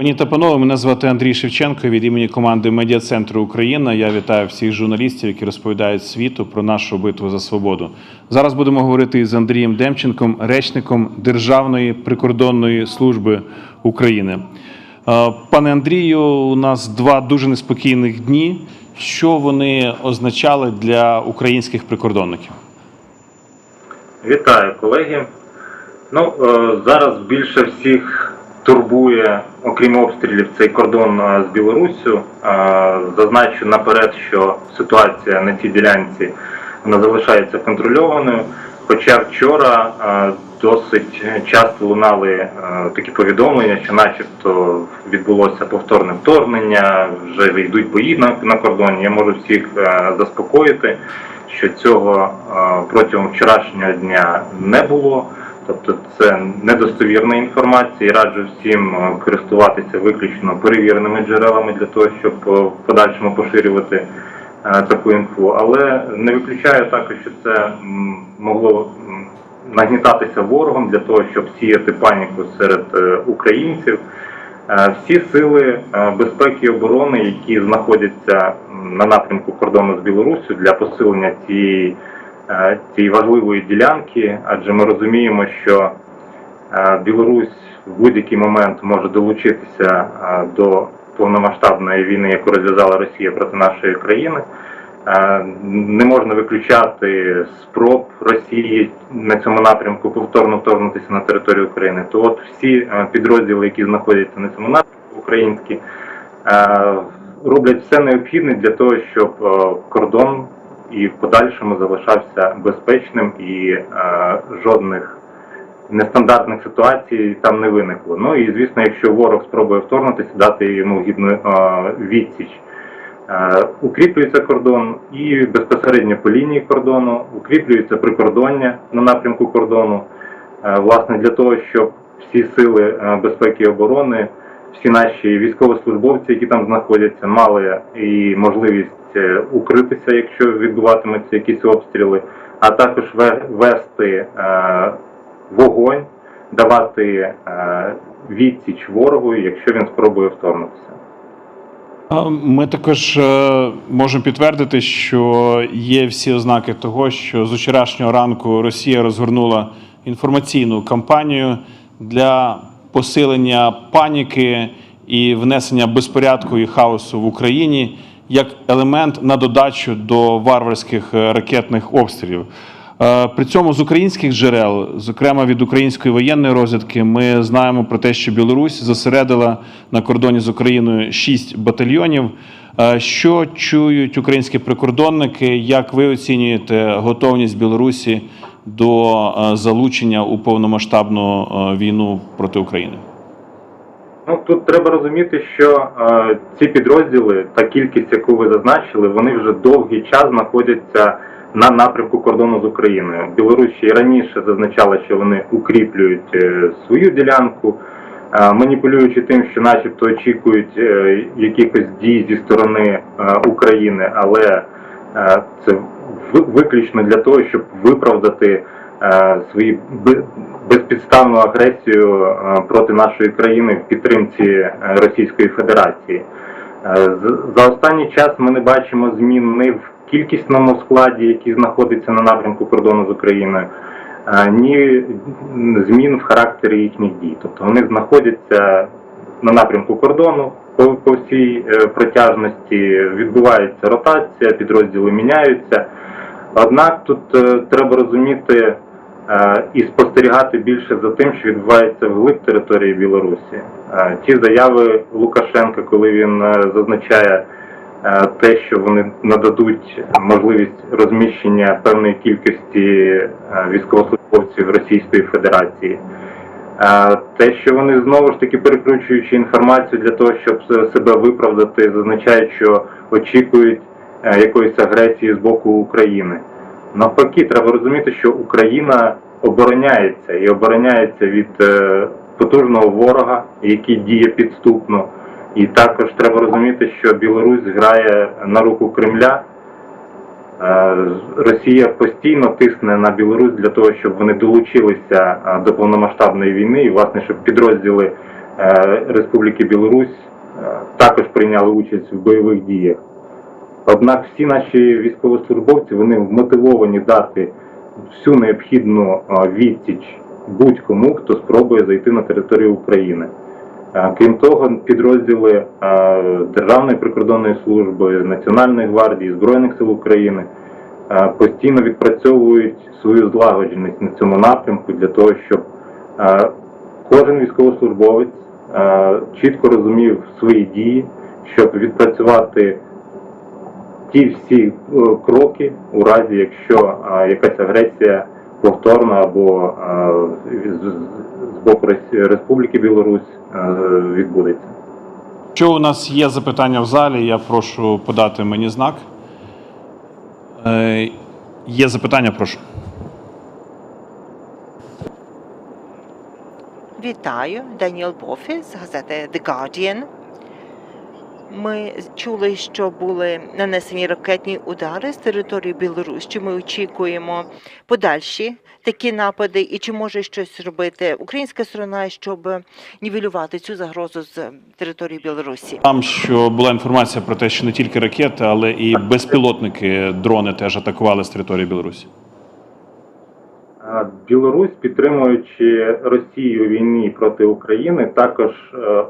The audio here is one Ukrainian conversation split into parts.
Пані та панове, мене звати Андрій Шевченко від імені команди Медіа Центру Україна. Я вітаю всіх журналістів, які розповідають світу про нашу битву за свободу. Зараз будемо говорити із Андрієм Демченком, речником Державної прикордонної служби України. Е, Пане Андрію, у нас два дуже неспокійних дні. Що вони означали для українських прикордонників? Вітаю, колеги. Ну, е, зараз більше всіх турбує, окрім обстрілів, цей кордон е, з Білоруссю. Е, Зазначу наперед, що ситуація на цій ділянці вона залишається контрольованою. Хоча вчора е, досить часто лунали такі повідомлення, що начебто відбулося повторне вторгнення, вже йдуть бої на, кордоні. Я можу всіх заспокоїти, що цього протягом вчорашнього дня не було. Тобто це недостовірна інформація. і Раджу всім е, користуватися виключно перевіреними джерелами для того, щоб е, в подальшому поширювати е, таку інфу. Але не виключаю також, що це могло нагнітатися ворогом для того, щоб сіяти паніку серед українців. Всі сили безпеки і оборони, які знаходяться на напрямку кордону з Білоруссю для посилення цієї, цієї важливої ділянки, адже ми розуміємо, що е, Білорусь в будь-який момент може долучитися е, до повномасштабної війни, яку розв'язала Росія проти нашої країни. Е, Не можна виключати спроб Росії на цьому напрямку повторно вторгнутися на територію України. То от всі е, підрозділи, які знаходяться на цьому напрямку, українські, е, роблять все необхідне для того, щоб е, кордон і в подальшому залишався безпечним і е, жодних нестандартних ситуацій там не виникло. Ну і звісно, якщо ворог спробує вторгнутися, дати йому гідну е, відсіч. Е, Укріплюється кордон і безпосередньо по лінії кордону, укріплюється прикордоння на напрямку кордону. Е, Власне, для того, щоб всі сили е, безпеки і оборони, всі наші військовослужбовці, які там знаходяться, мали і можливість е, укритися, якщо відбуватимуться якісь обстріли, а також вести е, вогонь, давати е, відсіч ворогу, якщо він спробує вторгнутися. Ми також можемо підтвердити, що є всі ознаки того, що з вчорашнього ранку Росія розгорнула інформаційну кампанію для посилення паніки і внесення безпорядку і хаосу в Україні як елемент на додачу до варварських е, ракетних обстрілів. Е, При цьому з українських джерел, зокрема від української воєнної розвідки, ми знаємо про те, що Білорусь зосередила на кордоні з Україною шість батальйонів. Е, Що чують українські прикордонники? Як ви оцінюєте готовність Білорусі до е, залучення у повномасштабну е, війну проти України? Ну тут треба розуміти, що е, ці підрозділи та кількість, яку ви зазначили, вони вже довгий час знаходяться на напрямку кордону з Україною. Білорусь ще й раніше зазначала, що вони укріплюють е, свою ділянку, е, маніпулюючи тим, що, начебто, очікують якихось дій зі сторони України, але це виключно для того, щоб виправдати е, свої безпідставну агресію е, проти нашої країни в підтримці е, Російської Федерації. За останній час ми не бачимо змін ні в кількісному складі, який знаходиться на напрямку кордону з Україною, ні змін в характері їхніх дій. Тобто вони знаходяться на напрямку кордону по, по всій протяжності, відбувається ротація, підрозділи міняються. Однак тут е, треба розуміти е, і спостерігати більше за тим, що відбувається вглиб території Білорусі. Е, ті заяви Лукашенка, коли він зазначає те, що вони нададуть можливість розміщення певної кількості військовослужбовців Російської Федерації. Те, що вони знову ж таки перекручуючи інформацію для того, щоб себе виправдати, зазначають, що очікують якоїсь агресії з боку України. Навпаки, треба розуміти, що Україна обороняється і обороняється від е, потужного ворога, який діє підступно. І також треба розуміти, що Білорусь грає на руку Кремля. Е, Росія постійно тисне на Білорусь для того, щоб вони долучилися е, до повномасштабної війни, і власне, щоб підрозділи е, Республіки Білорусь е, також прийняли участь в бойових діях. Однак всі наші військовослужбовці вони мотивовані дати всю необхідну відсіч будь-кому, хто спробує зайти на територію України. Крім того, підрозділи Державної прикордонної служби, Національної гвардії, Збройних сил України постійно відпрацьовують свою злагодженість на цьому напрямку для того, щоб кожен військовослужбовець чітко розумів свої дії, щоб відпрацювати ті всі е, кроки у разі, якщо е, якась агресія повторна або е, з, боку Республіки Білорусь відбудеться. Якщо у нас є запитання в залі, я прошу подати мені знак. Е, є запитання, прошу. Вітаю, Даніел Бофі з газети The Guardian. Ми чули, що були нанесені ракетні удари з території Білорусі. Чи ми очікуємо подальші такі напади, і чи може щось робити українська сторона, щоб нівелювати цю загрозу з території Білорусі? Там що була інформація про те, що не тільки ракети, але і безпілотники дрони теж атакували з території Білорусі. Білорусь, підтримуючи Росію війні проти України, також е,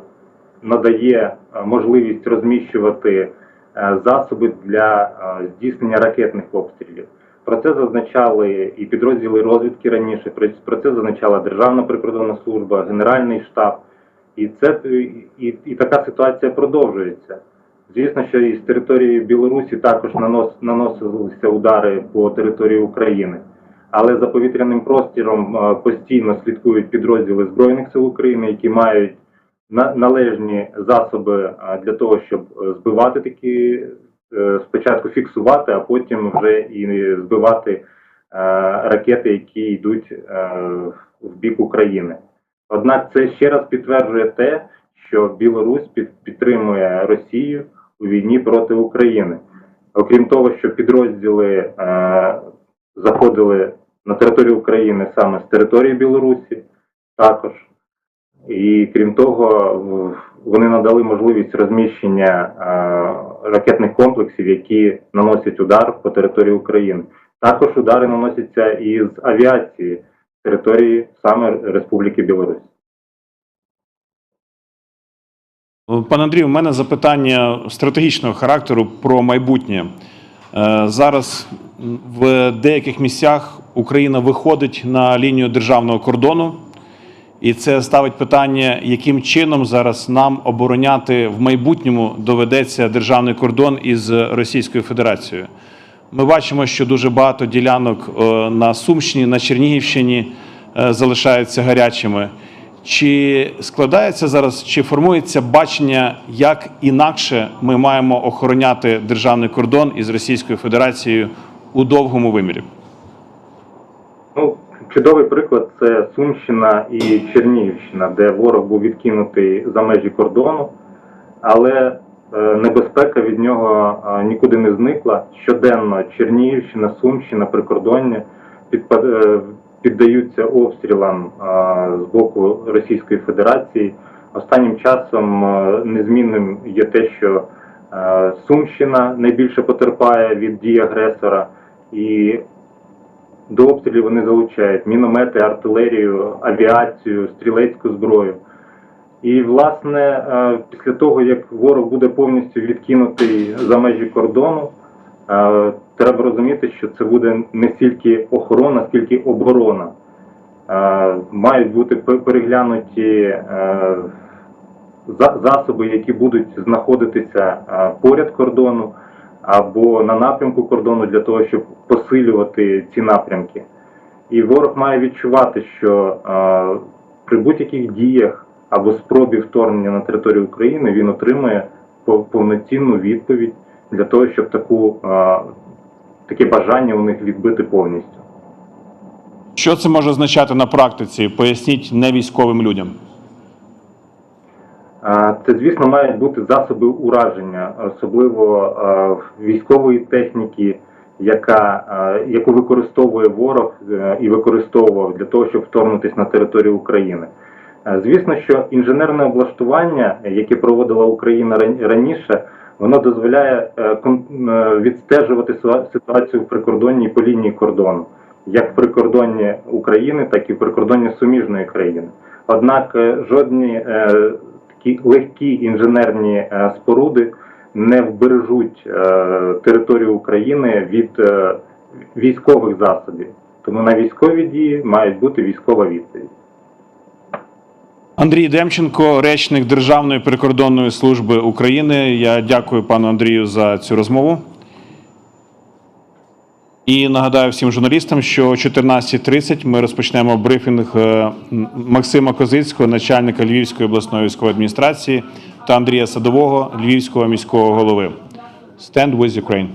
надає е, можливість розміщувати е, засоби для е, здійснення ракетних обстрілів. Про це зазначали і підрозділи розвідки раніше. про- це зазначала Державна прикордонна служба, Генеральний штаб. І це і, і така ситуація продовжується. Звісно, що із території Білорусі також нанос, наносилися удари по території України але за повітряним простіром постійно слідкують підрозділи Збройних сил України, які мають належні засоби е, для того, щоб е, збивати такі е, спочатку фіксувати, а потім вже і збивати ракети, які йдуть в бік України. Однак це ще раз підтверджує те, що Білорусь під- підтримує Росію у війні проти України. Окрім того, що підрозділи заходили на територію України саме з території Білорусі також. І крім того, вони надали можливість розміщення ракетних комплексів, які наносять удар по території України. Також удари наносяться і з авіації території саме Республіки Білорусь. Пане Андрію, у мене запитання стратегічного характеру про майбутнє. Е, Зараз в деяких місцях Україна виходить на лінію державного кордону, і це ставить питання, яким чином зараз нам обороняти в майбутньому доведеться державний кордон із Російською Федерацією. Ми бачимо, що дуже багато ділянок е, на Сумщині, на Чернігівщині е, залишаються гарячими. Чи складається зараз, чи формується бачення, як інакше ми маємо охороняти державний кордон із Російською Федерацією у довгому вимірі? Чудовий приклад це Сумщина і Чернігівщина, де ворог був відкинутий за межі кордону, але е, небезпека від нього е, нікуди не зникла. Щоденно Чернігівщина, Сумщина, прикордоння е, піддаються обстрілам з боку Російської Федерації. Останнім часом незмінним є те, що Сумщина найбільше потерпає від дій агресора, і до обстрілів вони залучають міномети, артилерію, авіацію, стрілецьку зброю. І, власне, е, після того, як ворог буде повністю відкинутий за межі кордону, е, треба розуміти, що це буде не стільки охорона, скільки оборона. Е, Мають бути переглянуті засоби, які будуть знаходитися поряд кордону або на напрямку кордону для того, щоб посилювати ці напрямки. І ворог має відчувати, що е, при будь-яких діях або спробі вторгнення на територію України він отримує повноцінну відповідь для того, щоб таку, е, таке бажання у них відбити повністю. Що це може означати на практиці? Поясніть невійськовим людям. Е, Це, звісно, мають бути засоби ураження, особливо військової техніки, яка, е, яку використовує ворог е, і використовував для того, щоб вторгнутися на територію України. Е, Звісно, що інженерне облаштування, яке проводила Україна ран- раніше, воно дозволяє відстежувати ситуацію в прикордонній по лінії кордону, як в прикордонні України, так і в прикордонні суміжної країни. Однак жодні такі легкі інженерні споруди не вбережуть е, територію України від е, військових засобів. Тому на військові дії мають бути військова відповідь. Андрій Демченко, речник Державної прикордонної служби України. Я дякую пану Андрію за цю розмову. І нагадаю всім журналістам, що о 14.30 ми розпочнемо брифінг е, Максима Козицького, начальника Львівської обласної військової адміністрації, та Андрія Садового, Львівського міського голови. Stand with Ukraine!